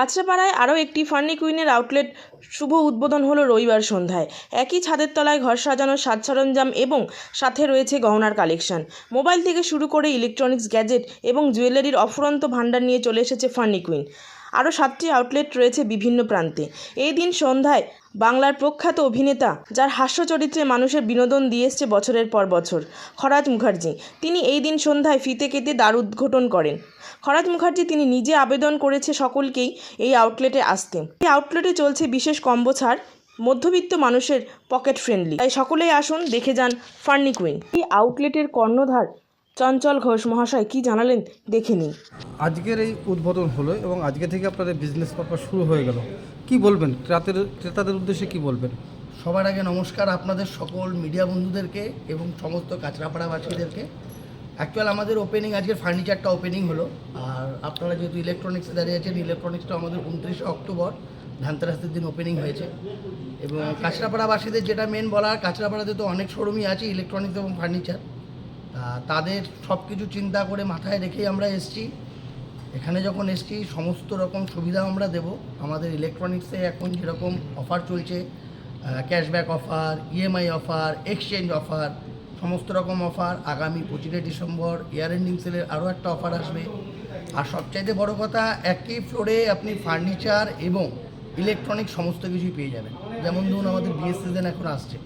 কাঁচরাপাড়ায় আরও একটি ফার্নি কুইনের আউটলেট শুভ উদ্বোধন হলো রবিবার সন্ধ্যায়। একই ছাদের তলায় ঘর সাজানোর সাজ সরঞ্জাম এবং সাথে রয়েছে গহনার কালেকশন। মোবাইল থেকে শুরু করে ইলেকট্রনিক্স গ্যাজেট এবং জুয়েলারির অফুরন্ত ভাণ্ডার নিয়ে চলে এসেছে ফার্নি কুইন। আরও সাতটি আউটলেট রয়েছে বিভিন্ন প্রান্তে। এই দিন সন্ধ্যায় বাংলার প্রখ্যাত অভিনেতা, যার হাস্য চরিত্রে মানুষের বিনোদন দিয়ে এসছে বছরের পর বছর, খরাজ মুখার্জি। তিনি এই দিন সন্ধ্যায় ফিতে কেটে দ্বার উদ্ঘাটন করেন। খরাজ মুখার্জি তিনি নিজে আবেদন করেছে সকলকেই এই আউটলেটে আসতে। এই আউটলেটে চলছে বিশেষ কম্বো ছাড়, মধ্যবিত্ত মানুষের পকেট ফ্রেন্ডলি তাই সকলেই আসুন, দেখে যান ফার্নি কুইন। এই আউটলেটের কর্ণধার চঞ্চল ঘোষ মহাশয় কি জানালেন? দেখে নিন আজকের এই উদ্বোধন হলো এবং আজকে থেকে আপনাদের বিজনেস পারপাস শুরু হয়ে গেল। কি বলবেন? ক্রেতাদের ক্রেতাদের উদ্দেশ্যে কি বলবেন? সবার আগে নমস্কার আপনাদের সকল মিডিয়া বন্ধুদেরকে এবং সমস্ত কাঁচরাপাড়াবাসীদেরকে। অ্যাকচুয়াল আমাদের ওপেনিং আজকের ফার্নিচারটা ওপেনিং হলো। আর আপনারা যেহেতু ইলেকট্রনিক্সে দাঁড়িয়ে আছেন ইলেকট্রনিক্সটা আমাদের উনত্রিশে অক্টোবর ধানতেরাসের দিন ওপেনিং হয়েছে। এবং কাঁচরাপাড়াবাসীদের যেটা মেন বলার কাঁচরাপাড়াতে তো অনেক শোরুমই আছে ইলেকট্রনিক্স এবং ফার্নিচার তাদের সব কিছু চিন্তা করে মাথায় রেখেই আমরা এসছি। এখানে যখন এসছি, সমস্ত রকম সুবিধা আমরা দেব। আমাদের ইলেকট্রনিক্সে এখন যেরকম অফার চলছে cashback offer EMI offer exchange offer সমস্ত রকম অফার আগামী পঁচিশে ডিসেম্বর ইয়ার এন্ডিং সেলের আরও একটা অফার আসবে। আর সবচাইতে বড় কথা, একই ফ্লোরে আপনি ফার্নিচার এবং ইলেকট্রনিক সমস্ত কিছুই পেয়ে যাবেন। যেমন ধরুন আমাদের বিএস সিজন এখন আসছে।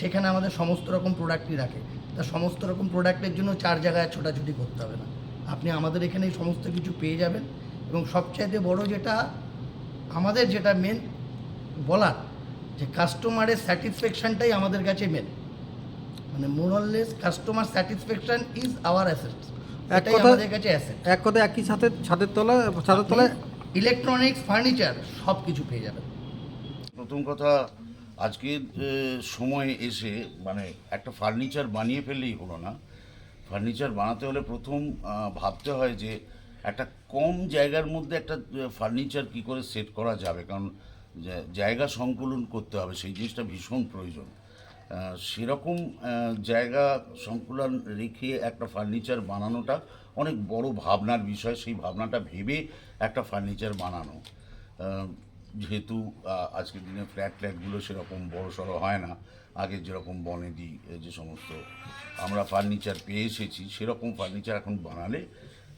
সেখানে আমাদের সমস্ত রকম প্রোডাক্টই রাখে। সমস্ত রকম প্রোডাক্টের জন্য চার জায়গায় ছোটাছুটি করতে হবে না। আপনি আমাদের এখানে সমস্ত কিছু পেয়ে যাবেন এবং সবচাইতে বড় যেটা আমাদের যেটা মেন বলার যে কাস্টমারের স্যাটিসফ্যাকশনটাই আমাদের কাছে মেন মানে more or less customer satisfaction is our asset এক এটাই কথা- আমাদের কাছে অ্যাসেট এক কথা একই ছাদের ছাদের তলায় ছাদের তলায় ইলেকট্রনিক্স ফার্নিচার সব কিছু পেয়ে যাবেন। প্রথম কথা আজকের সময় এসে মানে একটা ফার্নিচার বানিয়ে ফেললেই হলো না। ফার্নিচার বানাতে হলে প্রথম ভাবতে হয় যে একটা কম জায়গার মধ্যে একটা ফার্নিচার কি করে সেট করা যাবে। কারণ জায়গা সংকুলন করতে হবে, সেই জিনিসটা ভীষণ প্রয়োজন। সেরকম জায়গা সংকুলন রেখে একটা ফার্নিচার বানানোটা অনেক বড় ভাবনার বিষয়। সেই ভাবনাটা ভেবে একটা ফার্নিচার বানানো। যেহেতু আজকের দিনে ফ্ল্যাট ট্ল্যাটগুলো সেরকম বড় সড়ো হয় না, আগে যেরকম বনেদি যে সমস্ত আমরা ফার্নিচার পেয়ে এসেছি, সেরকম ফার্নিচার এখন বানালে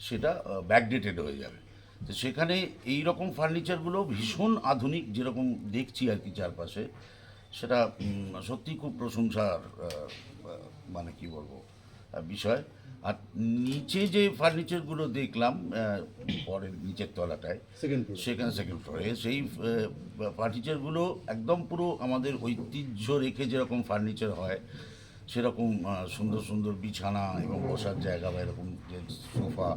সেটা ব্যাকডেটেড হয়ে যাবে। তো সেখানে এই রকম ফার্নিচারগুলো ভীষণ আধুনিক যেরকম দেখছি আর কি চারপাশে, সেটা সত্যি খুব প্রশংসার মানে কি বলব বিষয়। আর নিচে যে ফার্নিচারগুলো দেখলাম পরের নিচের তলাটায় সেকেন্ড সেখানে সেকেন্ড ফ্লোরে সেই ফার্নিচারগুলো একদম পুরো আমাদের ঐতিহ্য রেখে যেরকম ফার্নিচার হয় সেরকম সুন্দর সুন্দর বিছানা এবং বসার জায়গা বা এরকম যে সোফা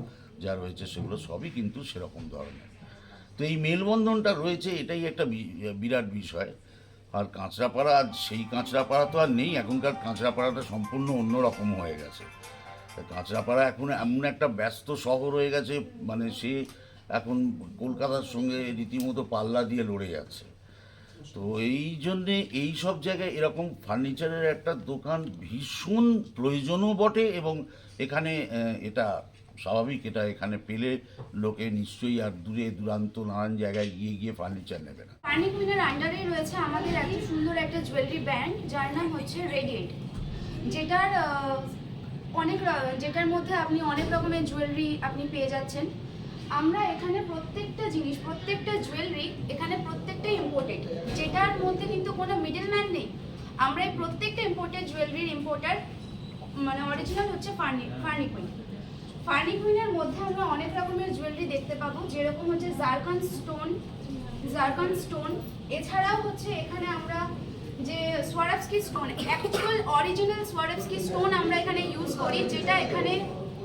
যা রয়েছে সেগুলো সবই কিন্তু সেরকম ধরনের। তো এই মেলবন্ধনটা রয়েছে এটাই একটা বিরাট বিষয়। আর কাঁচরাপাড়া সেই কাঁচরাপাড়া তো আর নেই এখনকার কাঁচরাপাড়াটা সম্পূর্ণ অন্যরকম হয়ে গেছে। কাঁচরাপাড়া এখন এমন একটা ব্যস্ত শহর হয়ে গেছে মানে সে এখন কলকাতার সঙ্গে রীতিমতো পাল্লা দিয়ে লড়ে যাচ্ছে। তো এই জন্যে এই সব জায়গায় এরকম ফার্নিচারের একটা দোকান ভীষণ প্রয়োজনও বটে এবং এখানে এটা স্বাভাবিক, এটা এখানে পেলে লোকে নিশ্চয়ই আর দূরে দূরান্ত নানান জায়গায় গিয়ে গিয়ে ফার্নিচার নেবে না। ফার্নি কুইনের আন্ডারেই রয়েছে আমাদের এত সুন্দর একটা জুয়েলারি ব্র্যান্ড যার নাম হচ্ছে রেডিয়েট যেটার অনেক যেটার মধ্যে আপনি অনেক রকমের জুয়েলারি আপনি পেয়ে যাচ্ছেন। আমরা এখানে প্রত্যেকটা জিনিস, প্রত্যেকটা জুয়েলারি এখানে প্রত্যেকটাই ইম্পোর্টেড যেটার মধ্যে কিন্তু কোনো মিডল ম্যান নেই। আমরা এই প্রত্যেকটা ইম্পোর্টেড জুয়েলারির ইম্পোর্টার মানে অরিজিনাল হচ্ছে ফার্নি ফার্নি কুইন ফার্নি কুইনের মধ্যে আমরা অনেক রকমের জুয়েলারি দেখতে পাবো, যেরকম হচ্ছে জারকান স্টোন জারকান স্টোন এছাড়াও হচ্ছে এখানে আমরা যে Swarovski stone actual original Swarovski stone আমরা এখানে ইউজ করি, যেটা এখানে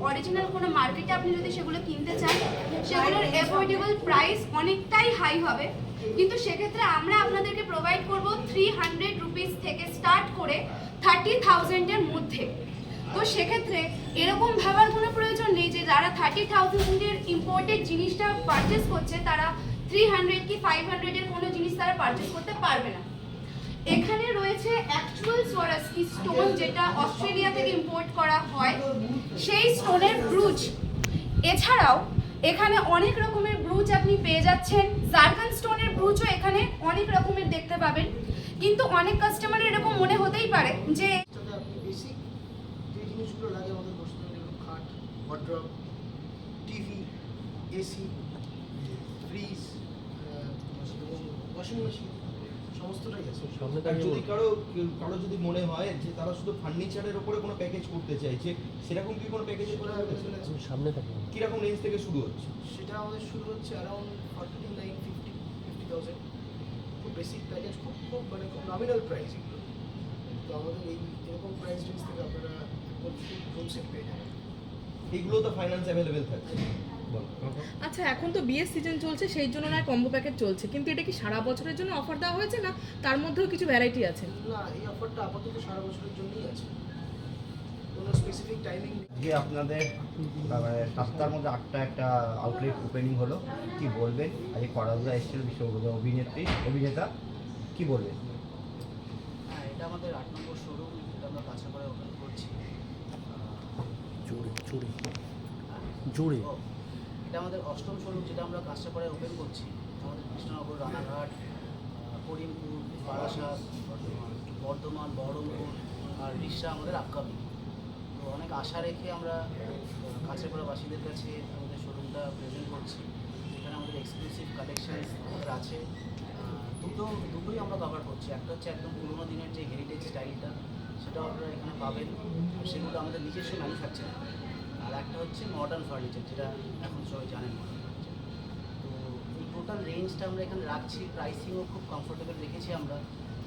অরিজিনাল কোনো মার্কেটে আপনি যদি সেগুলো কিনতে চান, সেগুলোর অ্যাফোর্ডেবল প্রাইস অনেকটাই হাই হবে। কিন্তু সেক্ষেত্রে আমরা আপনাদেরকে প্রোভাইড করব থ্রি হান্ড্রেড রুপিস থেকে স্টার্ট করে থার্টি থাউজেন্ডের মধ্যে। তো সেক্ষেত্রে এরকম ভাবার কোনো প্রয়োজন নেই যে যারা থার্টি থাউজেন্ডের ইম্পোর্টেড জিনিসটা পারচেস করছে, তারা থ্রি হান্ড্রেড কি ফাইভ হান্ড্রেডের কোনো জিনিস তারা পারচেস করতে পারবে না। এখানে রয়েছে অ্যাকচুয়াল সোয়ারাস্কি স্টোন যেটা অস্ট্রেলিয়া থেকে ইম্পোর্ট করা হয়। সেই স্টোনের ব্রুজ। এছাড়াও এখানে অনেক রকমের ব্রুচ আপনি পেয়ে যাচ্ছেন। জার্গান স্টোনের ব্রুজও এখানে অনেক রকমের দেখতে পাবেন। কিন্তু অনেক কাস্টমারের এরকম মনে হতেই পারে যে এসি ফ্রিজ ওয়াশিং মেশিন সমস্তটাই আছে আর যদি কারও কারও যদি মনে হয় যে তারা শুধু ফার্নিচারের উপরে কোনো প্যাকেজ করতে চাইছে সেরকম কি কোনো কথা available সামনে থাকে কীরকম রেঞ্জ থেকে শুরু হচ্ছে? সেটা আমাদের শুরু হচ্ছে around forty nine fifty fifty thousand খুব বেসিক প্যাকেজ খুব খুব মানে খুব নমিনাল প্রাইস এগুলো। তো আমাদের এই এরকম প্রাইস রেঞ্জ থেকে আপনারা রুম সেট পেয়ে যাবেন। এইগুলো তো ফাইন্যান্স অ্যাভেলেবেল থাকছে। আচ্ছা এখন তো বিয়ের সিজন চলছে সেই জন্য না কম্বো প্যাকেট চলছে। কিন্তু এটা কি সারা বছরের জন্য অফার দেওয়া হয়েছে না তার মধ্যেও কিছু ভ্যারাইটি আছে? না এই অফারটা আপাতত সারা বছরের জন্যই আছে। কোনো স্পেসিফিক টাইমিং আজকে আপনাদের মানে সাতটার মধ্যে আটটা একটা আউটলেট ওপেনিং হলো। কি বলবেন আজকে করাদা এসেছিল বিশ্ব অভিনেত্রী অভিনেতা। কি বলবেন হ্যাঁ এটা আমাদের আট নম্বর শোরুম এটা আমরা কাঁচাপাড়ায় ওপেন করছি। জোরে জোরে? জোরে এটা আমাদের অষ্টম শোরুম যেটা আমরা কাঁচাপাড়ায় ওপেন করছি। আমাদের কৃষ্ণনগর, রানাঘাট করিমপুর, বারাসাত, বর্ধমান বহরমপুর আর রিসা আমাদের আপকামিং তো অনেক আশা রেখে আমরা কাঁচাপাড়াবাসীদের কাছে আমাদের শোরুমটা প্রেজেন্ট করছি। এখানে আমাদের এক্সক্লুসিভ কালেকশন আছে। দুটো, দুটোই আমরা কভার করছি। একটা হচ্ছে একদম পুরোনো দিনের যে হেরিটেজ স্টাইলটা সেটাও আপনারা এখানে পাবেন। সেগুলো আমাদের নিজস্ব ম্যানুফ্যাকচারিং আর একটা হচ্ছে মডার্ন ফার্নিচার যেটা এখন সবাই জানেন মডার্ন ফার্নিচার তো এই টোটাল রেঞ্জটা আমরা এখানে রাখছি প্রাইসিংও খুব কমফোর্টেবল রেখেছি আমরা।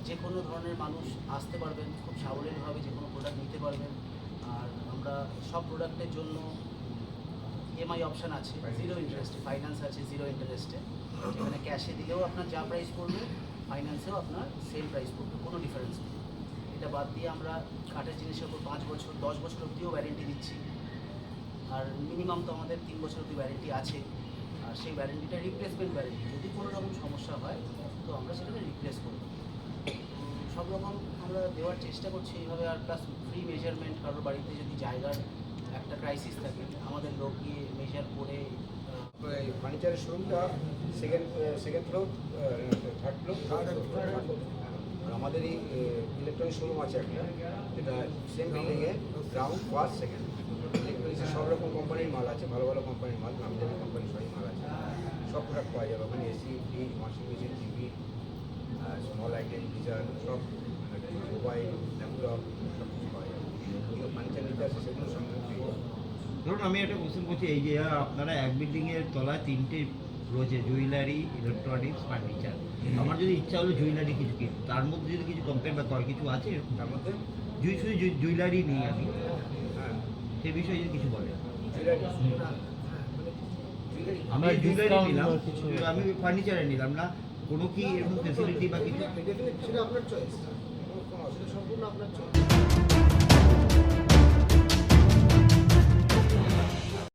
যে কোনো ধরনের মানুষ আসতে পারবেন খুব সাবলীলভাবে যে কোনো প্রোডাক্ট নিতে পারবেন। আর আমরা সব প্রোডাক্টের জন্য ইএমআই অপশান আছে জিরো ইন্টারেস্টে ফাইন্যান্স আছে জিরো ইন্টারেস্টে যেখানে ক্যাশে দিলেও আপনার যা প্রাইস পড়বে ফাইন্যান্সেও আপনার সেম প্রাইস পড়বে কোনো ডিফারেন্স নেই। এটা বাদ দিয়ে আমরা কাঠের জিনিসের উপর পাঁচ বছর দশ বছর অবধিও ওয়ারেন্টি দিচ্ছি। আর মিনিমাম তো আমাদের তিন বছর অবধি ওয়ারেন্টি আছে। আর সেই ওয়ারেন্টিটা রিপ্লেসমেন্ট ওয়ারেন্টি যদি কোনো রকম সমস্যা হয়, তো আমরা সেটাকে রিপ্লেস করব। সব রকম আমরা দেওয়ার চেষ্টা করছি এইভাবে। আর প্লাস ফ্রি মেজারমেন্ট কারোর বাড়িতে যদি জায়গার একটা ক্রাইসিস থাকে, আমাদের লোক গিয়ে মেজার করে ফার্নিচারের শোরুমটা second second floor third floor third আমাদের এই ইলেকট্রনিক শোরুম আছে একটা। যেটা সেম বিল্ডিংয়ে গ্রাউন্ড ফার্স্ট সেকেন্ড ইলেকট্রনিক্সের সব রকম কোম্পানির মাল আছে ভালো ভালো কোম্পানির মাল নামি দামি কোম্পানির সবই মাল আছে। সব প্রোডাক্ট পাওয়া যাবে ওখানে AC fridge washing machine TV small item geyser সব মোবাইল ল্যাপটপ সব কিছু পাওয়া যাবে। যেগুলো ফার্নিচার নিতে আসে সেগুলো সঙ্গে ধরুন আমি একটা কোশ্চেন করছি এই যে আপনারা এক বিল্ডিংয়ের তলায় তিনটে রয়েছে জুয়েলারি ইলেকট্রনিক্স ফার্নিচার আমার যদি ইচ্ছা হলো জুয়েলারি কিছু কিনতে তার মধ্যে যদি কিছু কম্পেয়ার বা কিছু আছে তার মধ্যে? জুই শুধু জুয়েলারি নেই আমি। সে বিষয়ে যদি কিছু বলে। হ্যাঁ মানে জুয়েলারি আমি জুয়েলারি নিলাম। আমি ফার্নিচারে নিলাম না। কোনো কি এরকম ফেসিলিটি বা কিছু? সেটা আপনার চয়েস কোনো অসুবিধা সম্পূর্ণ আপনার চয়েস